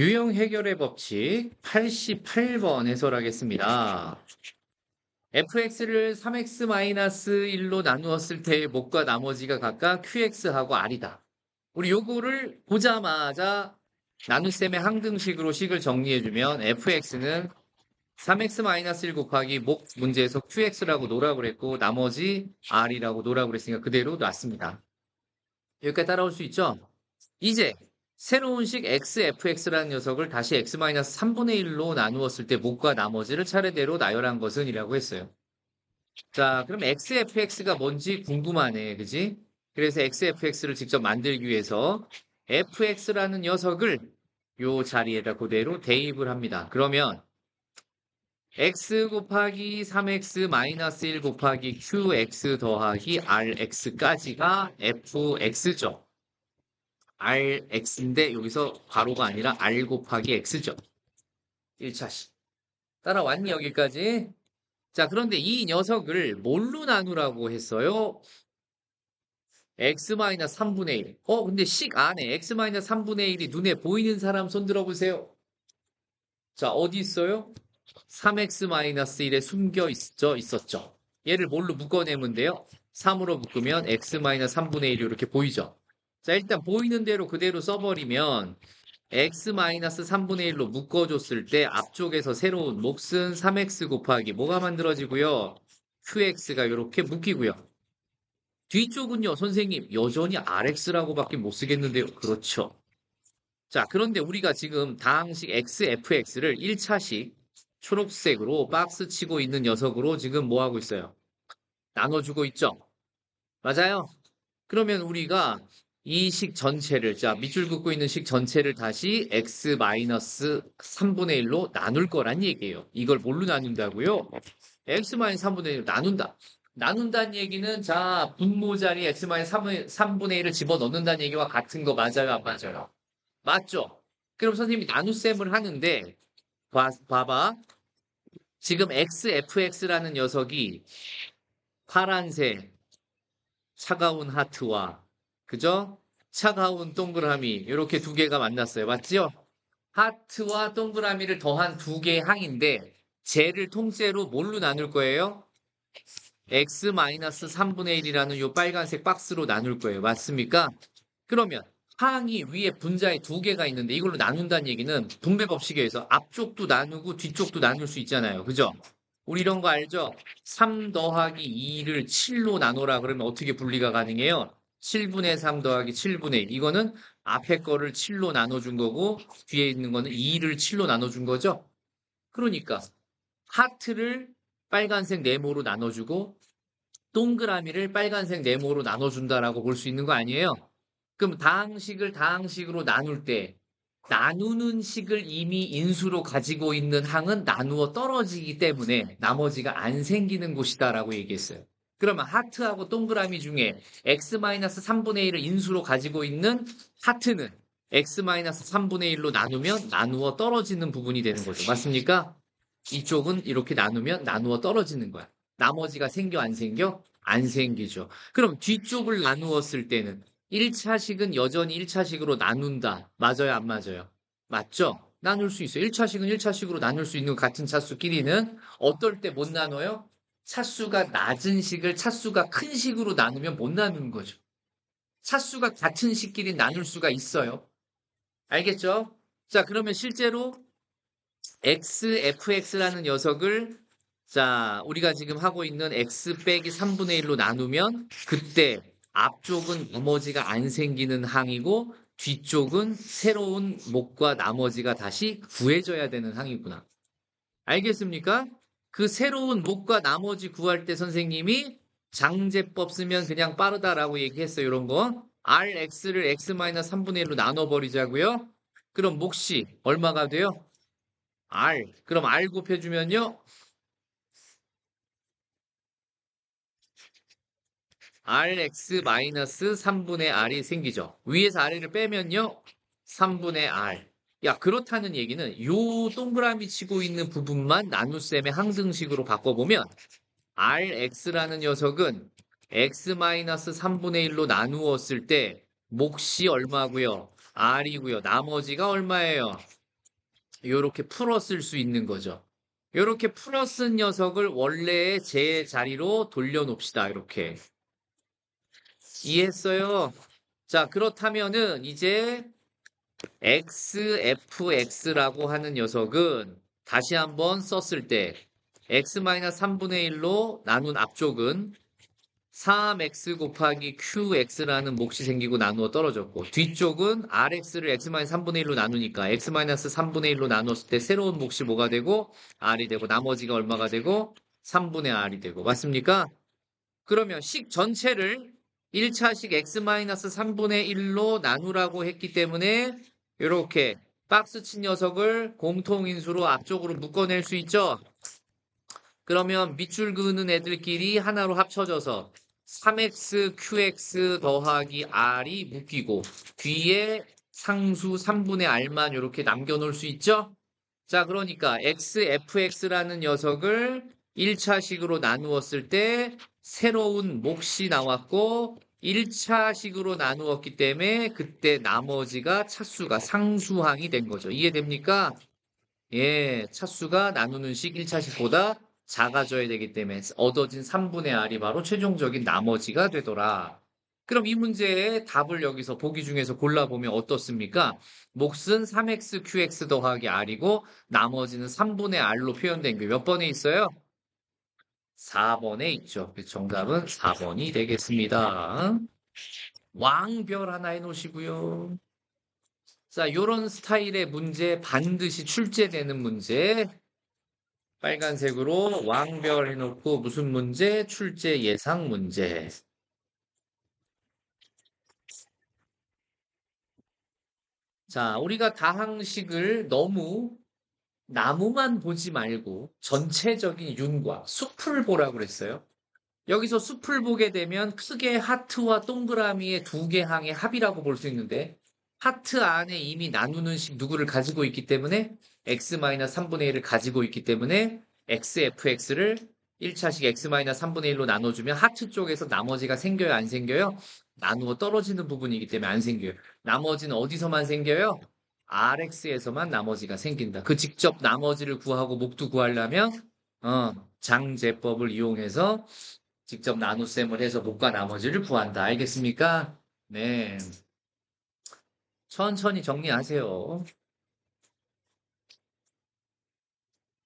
유형 해결의 법칙 88번 해설하겠습니다. fx를 3x-1로 나누었을 때의 목과 나머지가 각각 qx하고 r이다. 우리 요거를 보자마자 나눗셈의 항등식으로 식을 정리해주면 fx는 3x-1 곱하기 목 문제에서 qx라고 노라고 그랬고 나머지 r이라고 노라고 그랬으니까 그대로 놨습니다. 여기까지 따라올 수 있죠? 이제 새로운 식 xfx라는 녀석을 다시 x-3분의 1로 나누었을 때 목과 나머지를 차례대로 나열한 것은 이라고 했어요. 자, 그럼 xfx가 뭔지 궁금하네. 그지? 그래서 xfx를 직접 만들기 위해서 fx라는 녀석을 요 자리에다 그대로 대입을 합니다. 그러면 x 곱하기 3x 마이너스 1 곱하기 qx 더하기 rx까지가 fx죠. Rx인데 여기서 괄호가 아니라 r 곱하기 x죠. 1차식. 따라왔니 여기까지? 자 그런데 이 녀석을 뭘로 나누라고 했어요? x-3분의 1. 어 근데 식 안에 x-3분의 1이 눈에 보이는 사람 손 들어보세요. 자 어디 있어요? 3x-1에 숨겨 있죠? 있었죠. 얘를 뭘로 묶어내면 돼요? 3으로 묶으면 x-3분의 1이 이렇게 보이죠? 자, 일단 보이는 대로 그대로 써버리면 x-3분의 1로 묶어줬을 때 앞쪽에서 새로운 몫은 3x 곱하기 뭐가 만들어지고요. qx가 이렇게 묶이고요. 뒤쪽은요, 선생님, 여전히 rx라고밖에 못 쓰겠는데요. 그렇죠. 자, 그런데 우리가 지금 다항식 xfx를 1차식 초록색으로 박스 치고 있는 녀석으로 지금 뭐 하고 있어요? 나눠주고 있죠? 맞아요. 그러면 우리가 이 식 전체를, 자, 밑줄 긋고 있는 식 전체를 다시 x-3분의 1로 나눌 거란 얘기예요. 이걸 뭘로 나눈다고요? x-3분의 1로 나눈다. 나눈다는 얘기는 자, 분모 자리에 x-3분의 1을 집어 넣는다는 얘기와 같은 거 맞아요? 안 맞아요? 맞죠? 그럼 선생님이 나눗셈을 하는데 봐, 봐봐. 지금 xfx라는 녀석이 파란색 차가운 하트와 그죠? 차가운 동그라미 이렇게 두 개가 만났어요. 맞죠? 하트와 동그라미를 더한 두 개의 항인데 쟤를 통째로 뭘로 나눌 거예요? x-3분의 1이라는 요 빨간색 박스로 나눌 거예요. 맞습니까? 그러면 항이 위에 분자에 두 개가 있는데 이걸로 나눈다는 얘기는 분배법칙에 의해서 앞쪽도 나누고 뒤쪽도 나눌 수 있잖아요. 그죠? 우리 이런 거 알죠? 3 더하기 2를 7로 나눠라 그러면 어떻게 분리가 가능해요? 7분의 3 더하기 7분의 1. 이거는 앞에 거를 7로 나눠준 거고 뒤에 있는 거는 2를 7로 나눠준 거죠. 그러니까 하트를 빨간색 네모로 나눠주고 동그라미를 빨간색 네모로 나눠준다라고 볼 수 있는 거 아니에요? 그럼 다항식을 다항식으로 나눌 때 나누는 식을 이미 인수로 가지고 있는 항은 나누어 떨어지기 때문에 나머지가 안 생기는 곳이다라고 얘기했어요. 그러면 하트하고 동그라미 중에 x-3분의 1을 인수로 가지고 있는 하트는 x-3분의 1로 나누면 나누어 떨어지는 부분이 되는 거죠. 맞습니까? 이쪽은 이렇게 나누면 나누어 떨어지는 거야. 나머지가 생겨 안 생겨? 안 생기죠. 그럼 뒤쪽을 나누었을 때는 1차식은 여전히 1차식으로 나눈다. 맞아요? 안 맞아요? 맞죠? 나눌 수 있어요. 1차식은 1차식으로 나눌 수 있는 같은 차수끼리는 어떨 때 못 나눠요? 차수가 낮은 식을 차수가 큰 식으로 나누면 못 나누는 거죠. 차수가 같은 식끼리 나눌 수가 있어요. 알겠죠? 자, 그러면 실제로 xfx라는 녀석을 자, 우리가 지금 하고 있는 x 빼기 3분의 1로 나누면 그때 앞쪽은 나머지가 안 생기는 항이고 뒤쪽은 새로운 목과 나머지가 다시 구해져야 되는 항이구나. 알겠습니까? 그 새로운 목과 나머지 구할 때 선생님이 장제법 쓰면 그냥 빠르다라고 얘기했어요. 이런 거. rx를 x-3분의 1로 나눠버리자고요. 그럼 몫이 얼마가 돼요? r. 그럼 r 곱해주면요. rx-3분의 r이 생기죠. 위에서 아래를 빼면요. 3분의 r. 야 그렇다는 얘기는 요 동그라미 치고 있는 부분만 나눗셈의 항등식으로 바꿔보면 rx라는 녀석은 x-3분의 1로 나누었을 때 몫이 얼마고요? r이고요. 나머지가 얼마예요? 요렇게 풀었을 수 있는 거죠. 요렇게 풀어쓴 녀석을 원래의 제 자리로 돌려놓읍시다. 이렇게. 이해했어요? 자, 그렇다면은 이제 xfx라고 하는 녀석은 다시 한번 썼을 때 x-3분의 1로 나눈 앞쪽은 3x 곱하기 qx라는 몫이 생기고 나누어 떨어졌고 뒤쪽은 rx를 x-3분의 1로 나누니까 x-3분의 1로 나눴을 때 새로운 몫이 뭐가 되고 r이 되고 나머지가 얼마가 되고 3분의 r이 되고 맞습니까? 그러면 식 전체를 1차식 x-3분의 1로 나누라고 했기 때문에 이렇게 박스 친 녀석을 공통인수로 앞쪽으로 묶어낼 수 있죠? 그러면 밑줄 그는 애들끼리 하나로 합쳐져서 3x, qx 더하기 r이 묶이고 뒤에 상수 3분의 r만 이렇게 남겨놓을 수 있죠? 자, 그러니까 x, fx라는 녀석을 1차식으로 나누었을 때 새로운 몫이 나왔고 1차식으로 나누었기 때문에 그때 나머지가 차수가 상수항이 된 거죠. 이해됩니까? 예, 차수가 나누는 식 1차식보다 작아져야 되기 때문에 얻어진 3분의 r이 바로 최종적인 나머지가 되더라. 그럼 이 문제의 답을 여기서 보기 중에서 골라보면 어떻습니까? 몫은 3x, qx 더하기 r이고 나머지는 3분의 r로 표현된 게 몇 번에 있어요? 4번에 있죠. 그래서 정답은 4번이 되겠습니다. 왕별 하나 해놓으시고요. 자, 요런 스타일의 문제 반드시 출제되는 문제 빨간색으로 왕별 해놓고 무슨 문제? 출제 예상 문제. 자, 우리가 다항식을 너무 나무만 보지 말고 전체적인 윤과 숲을 보라고 그랬어요. 여기서 숲을 보게 되면 크게 하트와 동그라미의 두 개 항의 합이라고 볼 수 있는데 하트 안에 이미 나누는 식 누구를 가지고 있기 때문에 x-3분의 1을 가지고 있기 때문에 xfx를 1차식 x-3분의 1로 나눠주면 하트 쪽에서 나머지가 생겨요? 안 생겨요? 나누어 떨어지는 부분이기 때문에 안 생겨요. 나머지는 어디서만 생겨요? RX에서만 나머지가 생긴다. 그 직접 나머지를 구하고 목도 구하려면 어, 장제법을 이용해서 직접 나눗셈을 해서 목과 나머지를 구한다. 알겠습니까? 네. 천천히 정리하세요.